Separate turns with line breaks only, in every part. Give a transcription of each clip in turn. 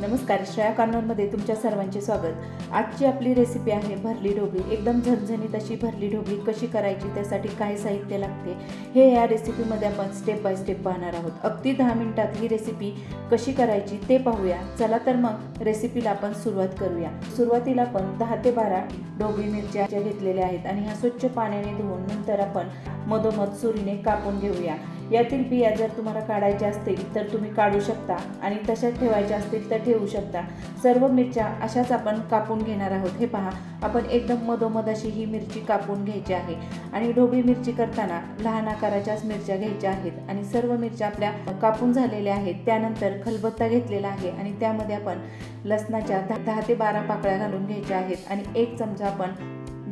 नमस्कार श्रेया कॉर्नरमध्ये तुमच्या सर्वांचे स्वागत. आजची आपली रेसिपी आहे भरली ढोबळी. एकदम झणझणीत अशी भरली ढोबळी कशी करायची त्यासाठी काय साहित्य लागते हे या रेसिपीमध्ये आपण स्टेप बाय स्टेप पाहणार आहोत. अगदी दहा मिनिटात ही रेसिपी कशी करायची ते पाहूया. चला तर मग रेसिपीला आपण सुरुवात करूया. सुरुवातीला आपण दहा ते बारा ढोबळी मिरच्या घेतलेल्या आहेत आणि ह्या स्वच्छ पाण्याने धुवून नंतर आपण मधोमध सुरीने कापून घेऊया. यातील बिया जर तुम्हाला काढायच्या असतील तर तुम्ही काढू शकता आणि तशाच ठेवायच्या असतील तर ठेवू शकता. सर्व मिरच्या अशाच आपण कापून घेणार आहोत. हे पहा आपण एकदम मधोमध अशी ही मिरची कापून घ्यायची आहे आणि ढोबळी मिरची करताना लहान आकाराच्याच मिरच्या घ्यायच्या आहेत आणि सर्व मिरच्या आपल्या कापून झालेल्या आहेत. त्यानंतर खलबत्ता घेतलेला आहे आणि त्यामध्ये आपण लसणाच्या दहा दहा ते बारा पाकळ्या घालून घ्यायच्या आहेत आणि एक चमचा आपण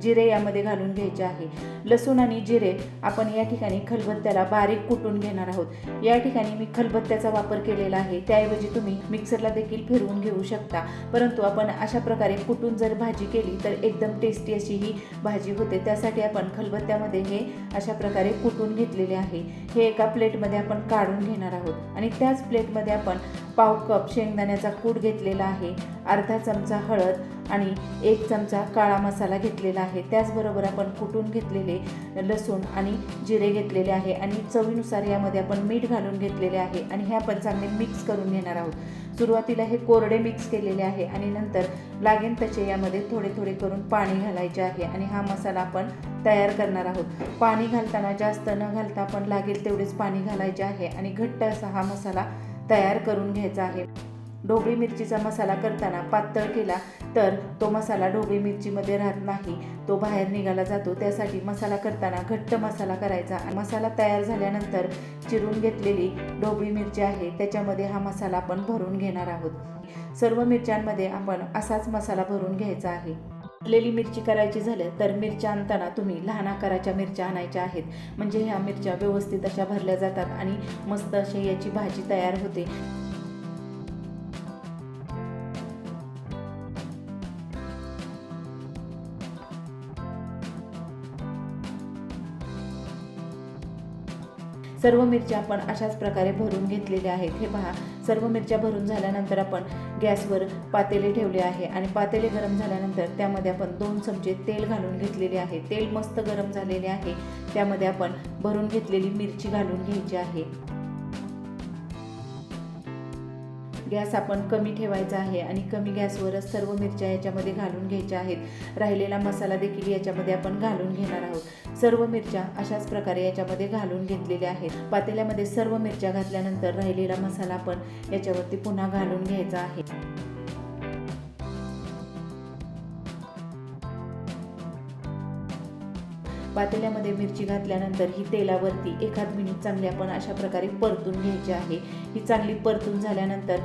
जिरे यामध्ये घालून घ्यायचे आहे. लसूण आणि जिरे आपण या ठिकाणी खलबत्त्याला बारीक कुटून घेणार आहोत. या ठिकाणी मी खलबत्त्याचा वापर केलेला आहे. त्याऐवजी तुम्ही मिक्सरला देखील फिरवून घेऊ शकता. परंतु आपण अशा प्रकारे कुटून जर भाजी केली तर एकदम टेस्टी अशी ही भाजी होते. त्यासाठी आपण खलबत्त्यामध्ये हे अशा प्रकारे कुटून घेतलेले आहे. हे एका प्लेटमध्ये आपण काढून घेणार आहोत. आणि त्याच प्लेटमध्ये आपण पाव कप शेंगदाण्याचा कूट घेतलेला आहे अर्धा चमचा हळद आणि एक चमचा काळा मसाला घेतलेला आहे. त्याचबरोबर आपण कुटून घेतलेले लसूण आणि जिरे घेतलेले आहे आणि चवीनुसार यामध्ये आपण मीठ घालून घेतलेले आहे आणि हे आपण चांगले मिक्स करून घेणार आहोत. सुरुवातीला हे कोरडे मिक्स केलेले आहे आणि नंतर लागेल तसे यामध्ये थोडे थोडे करून पाणी घालायचे आहे आणि हा मसाला आपण तयार करणार आहोत. पाणी घालताना जास्त न घालता आपण लागेल तेवढेच पाणी घालायचे आहे आणि घट्ट असा हा मसाला तयार करून घ्यायचा आहे. ढोबळी मिरचीचा मसाला करताना पातळ केला तर तो मसाला ढोबळी मिरचीमध्ये राहत नाही. तो बाहेर निघाला जातो. त्यासाठी मसाला करताना घट्ट मसाला करायचा. मसाला तयार झाल्यानंतर चिरून घेतलेली ढोबळी मिरची आहे. त्याच्यामध्ये हा मसाला आपण भरून घेणार आहोत. सर्व मिरच्यांमध्ये आपण असाच मसाला भरून घ्यायचा आहे. भरलेली मिरची करायची झालं तर मिरच्या आणताना तुम्ही लहान आकाराच्या मिरच्या आणायच्या आहेत. म्हणजे ह्या मिरच्या व्यवस्थित अशा भरल्या जातात आणि मस्त अशी याची भाजी तयार होते. सर्व मिरच्या आपण अशाच प्रकारे भरून घेतलेल्या आहेत. हे पहा सर्व मिरच्या भरून झाल्यानंतर आपण गॅसवर पातेले ठेवले आहे आणि पातेले गरम झाल्यानंतर त्यामध्ये आपण दोन चमचे तेल घालून घेतलेले आहे. तेल मस्त गरम झालेले आहे. त्यामध्ये आपण भरून घेतलेली मिरची घालून घ्यायची आहे. गॅस आपण कमी ठेवायचा आहे आणि कमी गॅसवरच सर्व मिरच्या याच्यामध्ये घालून घ्यायच्या आहेत. राहिलेला मसाला देखील याच्यामध्ये आपण घालून घेणार आहोत. सर्व मिरच्या अशाच प्रकारे याच्यामध्ये घालून घेतलेल्या आहेत. पातेल्यामध्ये सर्व मिरच्या घातल्यानंतर राहिलेला मसाला आपण याच्यावरती पुन्हा घालून घ्यायचा आहे. पातेल्यामध्ये मिरची घातल्यानंतर ही तेलावरती एखाद मिनिट चांगली आपण अशा प्रकारे परतून घ्यायची आहे. ही चांगली परतून झाल्यानंतर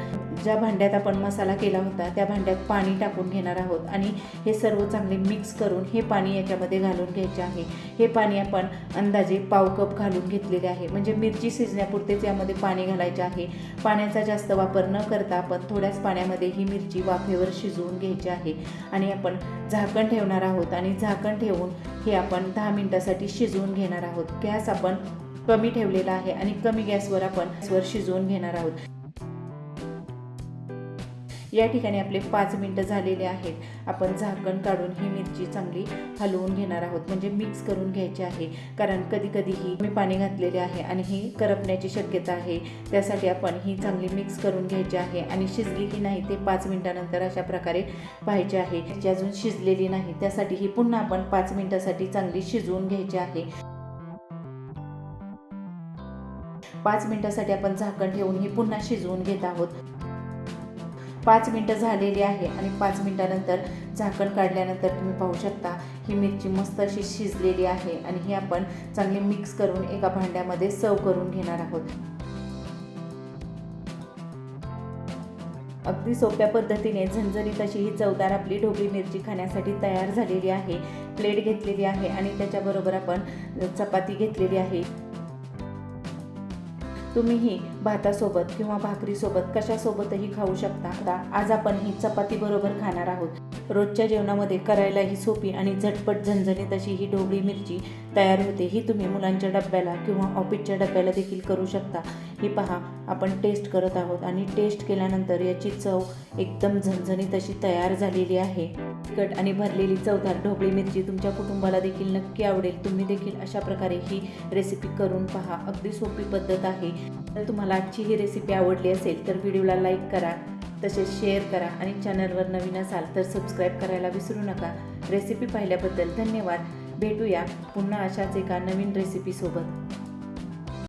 ज्या भांड्यात आपण मसाला केला होता त्या भांड्यात पाणी टाकून घेणार आहोत आणि हे सर्व चांगले मिक्स करून हे पाणी याच्यामध्ये घालून घ्यायचे आहे. हे पाणी आपण अंदाजे पाव कप घालून घेतलेले आहे. म्हणजे मिरची शिजण्यापुरतेच यामध्ये पाणी घालायचे आहे. पाण्याचा जास्त वापर न करता आपण थोड्याच पाण्यामध्ये ही मिरची वाफेवर शिजवून घ्यायची आहे. आणि आपण झाकण ठेवणार आहोत आणि झाकण ठेवून हे आपण दहा मिनिटासाठी शिजवून घेणार आहोत. गॅस आपण कमी ठेवलेला आहे आणि कमी गॅसवर आपण शिजवून घेणार आहोत. या ठिकाणी आपले पाच मिनटं झालेले आहेत. आपण झाकण काढून ही मिरची चांगली हलवून घेणार आहोत. म्हणजे मिक्स करून घ्यायची आहे. कारण कधी कधीही मी पाणी घातलेले आहे आणि ही करपण्याची शक्यता आहे. त्यासाठी आपण ही चांगली मिक्स करून घ्यायची आहे आणि शिजली की नाही ते पाच मिनटानंतर अशा प्रकारे पाहायचे आहे. जी अजून शिजलेली नाही त्यासाठी ही पुन्हा आपण पाच मिनटासाठी चांगली शिजवून घ्यायची आहे. पाच मिनटासाठी आपण झाकण ठेवून ही पुन्हा शिजवून घेत आहोत. पाच मिनटं झालेली आहे आणि पाच मिनटानंतर झाकण काढल्यानंतर तुम्ही पाहू शकता ही मिरची मस्त अशी शिजलेली आहे आणि ही आपण चांगली मिक्स करून एका भांड्यामध्ये सर्व करून घेणार आहोत. अगदी सोप्या पद्धतीने झणझणीत अशी ही चवदार आपली ढोबळी मिरची खाण्यासाठी तयार झालेली आहे. प्लेट घेतलेली आहे आणि त्याच्याबरोबर आपण चपाती घेतलेली आहे. तुम्हीही भातासोबत किंवा भाकरीसोबत कशासोबतही खाऊ शकता. आज आपण ही चपाती बरोबर खाणार आहोत. रोजच्या जेवणामध्ये करायलाही सोपी आणि झटपट झणझणीत अशी ही ढोबळी मिरची तयार होते ही तुम्ही मुलांच्या डब्याला किंवा ऑफिसच्या डब्याला देखील करू शकता. ही पहा आपण टेस्ट करत आहोत आणि टेस्ट केल्यानंतर याची चव एकदम झणझणीत अशी तयार झालेली आहे. तिखट आणि भरलेली चवदार ढोबळी मिरची तुमच्या कुटुंबाला देखील नक्की आवडेल. तुम्ही देखील अशा प्रकारे ही रेसिपी करून पहा. अगदी सोपी पद्धत आहे. तर तुम्हाला आजची ही रेसिपी आवडली असेल तर व्हिडिओला लाईक करा. तसेच शेअर करा आणि चॅनलवर नवीन असाल तर सबस्क्राईब करायला विसरू नका. रेसिपी पाहिल्याबद्दल धन्यवाद. भेटूया पुन्हा अशाच एका नवीन रेसिपीसोबत